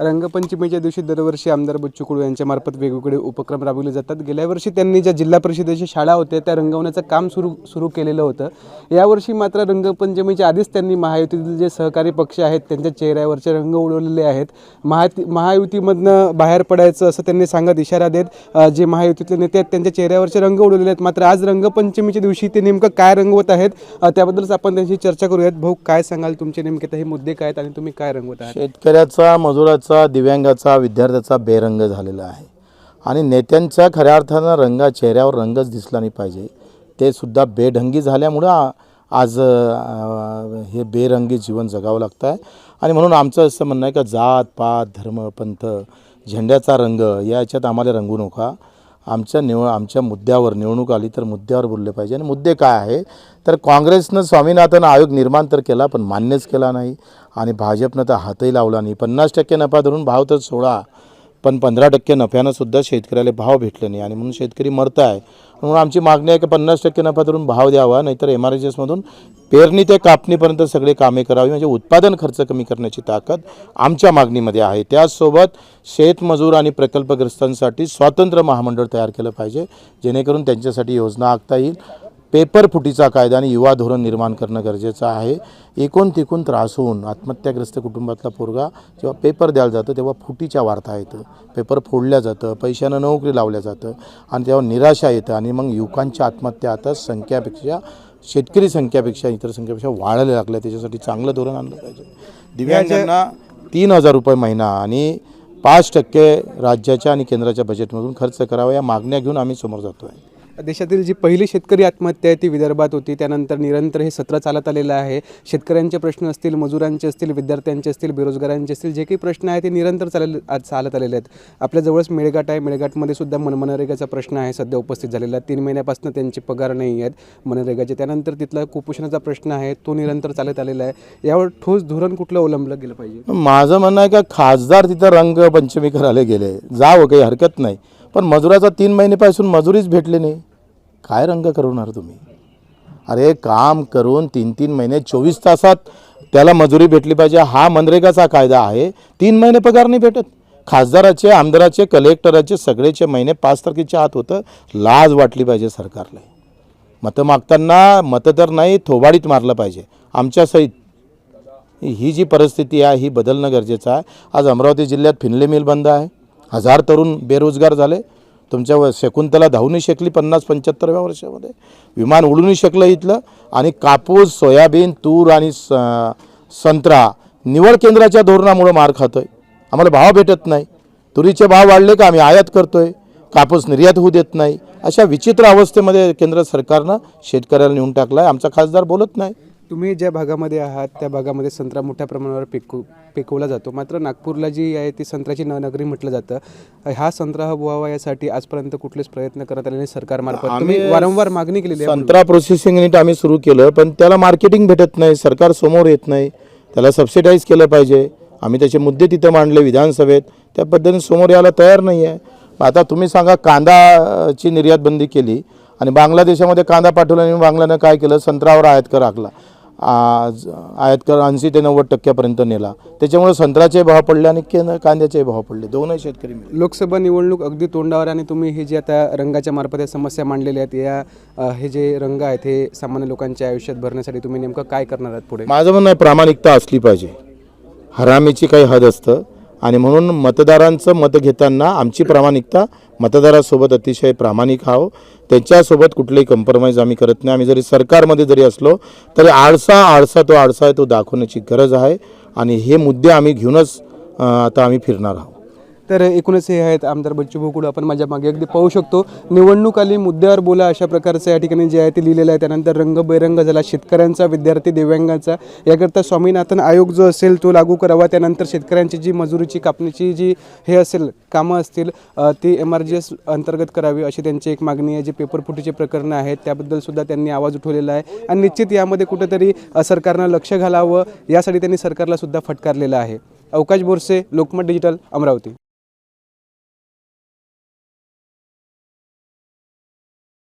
रंगपंचमीच्या दिवशी दरवर्षी आमदार बच्चू कडू यांच्यामार्फत वेगवेगळे उपक्रम राबवले जातात. गेल्या वर्षी त्यांनी ज्या जिल्हा परिषदेच्या शाळा होत्या त्या रंगवण्याचं काम सुरू सुरू केलेलं होतं. यावर्षी मात्र रंगपंचमीच्या आधीच त्यांनी महायुतीतील जे सहकारी पक्ष आहेत त्यांच्या चेहऱ्यावरचे रंग उडवलेले आहेत. महाती महायुतीमधनं बाहेर पडायचं असं त्यांनी सांगत इशारा देत जे महायुतीतले नेते आहेत त्यांच्या चेहऱ्यावरचे रंग उडवलेले आहेत. मात्र आज रंगपंचमीच्या दिवशी ते नेमकं काय रंगवत आहेत त्याबद्दलच आपण त्यांची चर्चा करूयात. भाऊ काय सांगाल? तुमचे नेमके काही हे मुद्दे काय आहेत आणि तुम्ही काय रंगवत आहात? शेतकऱ्याचा मजुराचा दिव्यांगाचा विद्यार्थ्याचा बेरंग झालेला आहे. आणि नेत्यांच्या खऱ्या अर्थानं रंगा चेहऱ्यावर रंगच दिसला नाही पाहिजे. ते सुद्धा बेढंगी झाल्यामुळं आज हे बेरंगी जीवन जगावं लागतं आहे आणि म्हणून आमचं असं म्हणणं आहे का जात पात धर्म पंथ झेंड्याचा रंग याच्यात आम्हाला रंगू नका. आमच्या निव आमच्या मुद्द्यावर निवडणूक आली तर मुद्द्यावर बोलले पाहिजे. आणि मुद्दे काय आहे? तर काँग्रेसनं स्वामीनाथन आयोग निर्माण तर केला पण मान्यच केला नाही. आणि भाजपनं तर हातही लावला नाही. पन्नास टक्के नफा धरून भाव तर सोळा पण पंधरा टक्के नफ्यानं सुद्धा शेतकऱ्याला भाव भेटले नाही. आणि म्हणून शेतकरी मरत आहे म्हणून आमची मागणी आहे की पन्नास टक्के नफा धरून भाव द्यावा नाहीतर एम आर एच एसमधून पेरणी ते कापणीपर्यंत सगळे कामे करावी. म्हणजे उत्पादन खर्च कमी करण्याची ताकद आमच्या मागणीमध्ये आहे. त्याचसोबत शेतमजूर आणि प्रकल्पग्रस्तांसाठी स्वातंत्र्य महामंडळ तयार केलं पाहिजे जेणेकरून त्यांच्यासाठी योजना आखता येईल. पेपर फुटीचा कायदा आणि युवा धोरण निर्माण करणं गरजेचं आहे. एकूण तिकून त्रास होऊन आत्महत्याग्रस्त कुटुंबातला पोरगा जेव्हा पेपर द्यायला जातं तेव्हा फुटीच्या वार्ता येतं. पेपर फोडल्या जातं पैशानं नोकरी लावल्या जातं आणि तेव्हा निराशा येतं आणि मग युवकांच्या आत्महत्या आता संख्यापेक्षा शेतकरी संख्यापेक्षा इतर संख्यापेक्षा वाढायला लागल्या. त्याच्यासाठी चांगलं धोरण आणलं पाहिजे. दिव्यांगांना तीन हजार रुपये महिना आणि पाच टक्के राज्याच्या आणि केंद्राच्या बजेटमधून खर्च करावा या मागण्या घेऊन आम्ही समोर जातो आहे देशातील जी पहिली शेतकरी आत्महत्या आहे ती विदर्भात होती. त्यानंतर निरंतर हे सत्र चालत आलेलं आहे. शेतकऱ्यांचे प्रश्न असतील मजुरांचे असतील विद्यार्थ्यांचे असतील बेरोजगारांचे असतील जे काही प्रश्न आहे ते निरंतर चालेल चालत आलेले आहेत. आपल्याजवळच मेळघाट आहे. मेळघाटमध्ये सुद्धा मन मनरेगाचा प्रश्न आहे सध्या उपस्थित झालेला. तीन महिन्यापासून त्यांचे पगार नाही आहेत मनरेगाचे. त्यानंतर तिथला कुपोषणाचा प्रश्न आहे. तो निरंतर चालत आलेला आहे. यावर ठोस धोरण कुठलं अवलंबलं गेलं पाहिजे? माझं म्हणणं आहे का खासदार तिथं रंगपंचमी करायला गेले. जावं काही हरकत नाही. पण मजुराचा तीन महिनेपासून मजुरीच भेटली नाही. काय रंग करवणार तुम्ही? अरे काम करून तीन तीन महिने चोवीस तासात त्याला मजुरी भेटली पाहिजे. हा मनरेगाचा कायदा आहे. तीन महिने पगार नाही भेटत. खासदाराचे आमदाराचे कलेक्टराचे सगळेचे महिने पाच तारखेच्या आत होतं. लाज वाटली पाहिजे सरकारला. मतं मागताना मतं तर नाही थोबाडीत मारलं पाहिजे. आमच्या सहित. ही जी परिस्थिती आहे ही बदलणं गरजेचं आहे. आज अमरावती जिल्ह्यात फिनले मिल बंद आहे. हजार तरुण बेरोजगार झाले. तुमच्या व- शकुंतला धावू नाही शकली पन्नास पंच्याहत्तरव्या वर्षामध्ये. विमान उडूनही शकलं इथलं. आणि कापूस सोयाबीन तूर आणि स संत्रा निवड केंद्राच्या धोरणामुळं मार खातो आहे आम्हाला भाव भेटत नाही. तुरीचे भाव वाढले का आम्ही आयात करतो आहे कापूस निर्यात होऊ देत नाही. अशा विचित्र अवस्थेमध्ये केंद्र सरकारनं शेतकऱ्याला नेऊन टाकलं आहे आमचा खासदार बोलत नाही. तुम्ही ज्या भागामध्ये आहात त्या भागामध्ये संत्रा मोठ्या प्रमाणावर पिकू पिकवला जातो. मात्र नागपूरला जी आहे ती संत्र्याची नगरी म्हटलं जातं. हा संत्रा व्हावा यासाठी आजपर्यंत कुठलेच प्रयत्न करत आले नाही सरकारमार्फत. तुम्ही वारंवार मागणी केलेली आहे संत्रा प्रोसेसिंग युनिट आम्ही सुरू केलं पण त्याला मार्केटिंग भेटत नाही सरकार समोर येत नाही. त्याला सबसिडाईज केलं पाहिजे. आम्ही त्याचे मुद्दे तिथं मांडले विधानसभेत. त्या पद्धतीने समोर यायला तयार नाही आहे आता तुम्ही सांगा कांदाची निर्यात बंदी केली आणि बांगलादेशामध्ये कांदा पाठवला आणि बांगलानं काय केलं? संत्र्यावर आयात कर आखला. आयात कर ऐंशी ते नव्वद टक्क्यापर्यंत नेला. त्याच्यामुळे संत्र्याचे भाव पडले आणि कांद्याचे भाव पडले. दोनही शेतकरी मिळाले लोकसभा निवडणूक अगदी तोंडावर आणि तुम्ही हे जे आता रंगाच्या मार्फत या समस्या मांडलेल्या आहेत या हे जे रंग आहेत हे सामान्य लोकांच्या आयुष्यात भरण्यासाठी तुम्ही नेमकं काय करणार आहात पुढे? माझं म्हणणं प्रामाणिकता असली पाहिजे. हरामीची काही हद असतं. आणि म्हणून मतदारांचं मत घेताना आमची प्रामाणिकता मतदारासोबत अतिशय प्रामाणिक आहो त्यांच्यासोबत कुठलेही कम्प्रोमाइज आम्ही करत नाही. आम्ही जरी सरकारमध्ये जरी असलो तरी आळसा आळसा तो आळसा आहे तो दाखवण्याची गरज आहे. आणि हे मुद्दे आम्ही घेऊनच आता आम्ही फिरणार आहोत. तर एकूणच हे आहेत आमदार बच्चू भाऊ आपण माझ्या मागे अगदी पाहू शकतो. निवडणूक आली मुद्द्यावर बोला अशा प्रकारचं या ठिकाणी जे आहे ते लिहिलेलं आहे. त्यानंतर रंगबेरंग झाला शेतकऱ्यांचा विद्यार्थी दिव्यांगांचा. याकरता स्वामीनाथन आयोग जो असेल तो लागू करावा. त्यानंतर शेतकऱ्यांची जी मजुरीची कापणीची जी हे असेल कामं असतील ती एम आर जी एस अंतर्गत करावी अशी त्यांची एक मागणी आहे. जे पेपरफुटीचे प्रकरणं आहेत त्याबद्दल सुद्धा त्यांनी आवाज उठवलेला आहे. आणि निश्चित यामध्ये कुठेतरी सरकारनं लक्ष घालावं यासाठी त्यांनी सरकारला सुद्धा फटकारलेलं आहे. अवकाश बोरसे लोकमत डिजिटल अमरावती.